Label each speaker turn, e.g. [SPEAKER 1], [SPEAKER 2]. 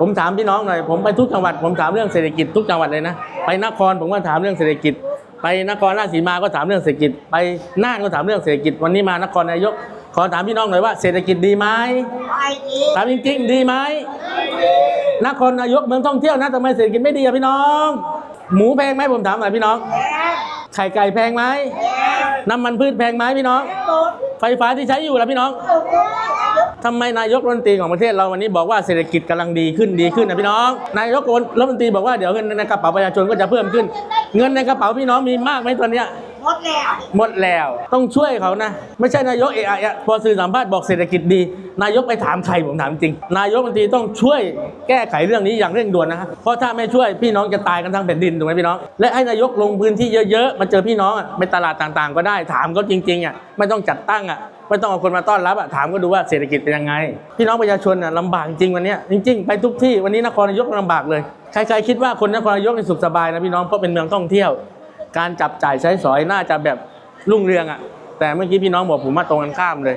[SPEAKER 1] ผมถามพี่น้องหน่อยผมไปทุกจังหวัดผมถามเรื่องเศรษฐกิจทุกจังหวัดเลยนะไปนครผมก็ถามเรื่องเศรษฐกิจ ไปนครราชสีมาก็ถามเรื่องเศรษฐกิจ ไปน่านก็ถามเรื่องเศรษฐกิจ วันนี้มานครนายก ขอถามพี่น้องหน่อยว่าเศรษฐกิจดีไหม
[SPEAKER 2] ไม่ดี
[SPEAKER 1] ถามจริงๆดีไหมนครนายกเมืองท่องเที่ยวนะทำไมเศรษฐกิจไม่ดีอะพี่น้อง หมูแพงไหมผมถามหน่อยพี่น้อง
[SPEAKER 2] แพง
[SPEAKER 1] ไข่ไก่แพงไหม
[SPEAKER 2] แพง
[SPEAKER 1] น้ำมันพืชแพงไหมพี่น้อง
[SPEAKER 2] สุด
[SPEAKER 1] ไฟฟ้าที่ใช้อยู่ล่ะพี่น้อง
[SPEAKER 2] สุดเลย
[SPEAKER 1] ทำไมนายกรัฐมนตรีของประเทศเราวันนี้บอกว่าเศรษฐกิจกำลังดีขึ้นดีขึ้นนะพี่น้อง นายกรัฐมนตรีบอกว่าเดี๋ยวเงินในกระเป๋าประชาชนก็จะเพิ่มขึ้น เงินในกระเป๋าพี่น้องมีมากไหมตอนเนี้ย
[SPEAKER 2] หมดแล้ว
[SPEAKER 1] หมดแล้ว ต้องช่วยเขานะ ไม่ใช่นายกเอะอะพอสื่อสัมภาษณ์บอกเศรษฐกิจดี นายกไปถามใครผมถามจริง นายกรัฐมนตรีต้องช่วยแก้ไขเรื่องนี้อย่างเร่งด่วนนะครับเพราะถ้าไม่ช่วยพี่น้องจะตายกันทั้งแผ่นดินถูกไหมพี่น้อง และให้นายกลงพื้นที่เยอะๆ มาเจอพี่น้องอะไปตลาดต่างๆ ก็ได้ ถามเขาจริงๆอะ ไม่ต้องจัดตั้งอะ ไม่ต้องเอาคนมาต้อนรับอะถามก็ดูว่าเศรษฐกิจเป็นยังไง พี่น้องประชาชนอะลำบากจริงวันนี้จริง ๆ ไปทุกที่วันนี้นครนายกลำบากเลยใครๆคิดว่าคนนครนายกนี่สุขสบายนะพี่น้องเพราะเป็นเมืองท่องเที่ยว การจับจ่ายใช้สอยน่าจะแบบรุ่งเรืองอะแต่เมื่อกี้พี่น้องบอกผมมาตรงกันข้ามเลย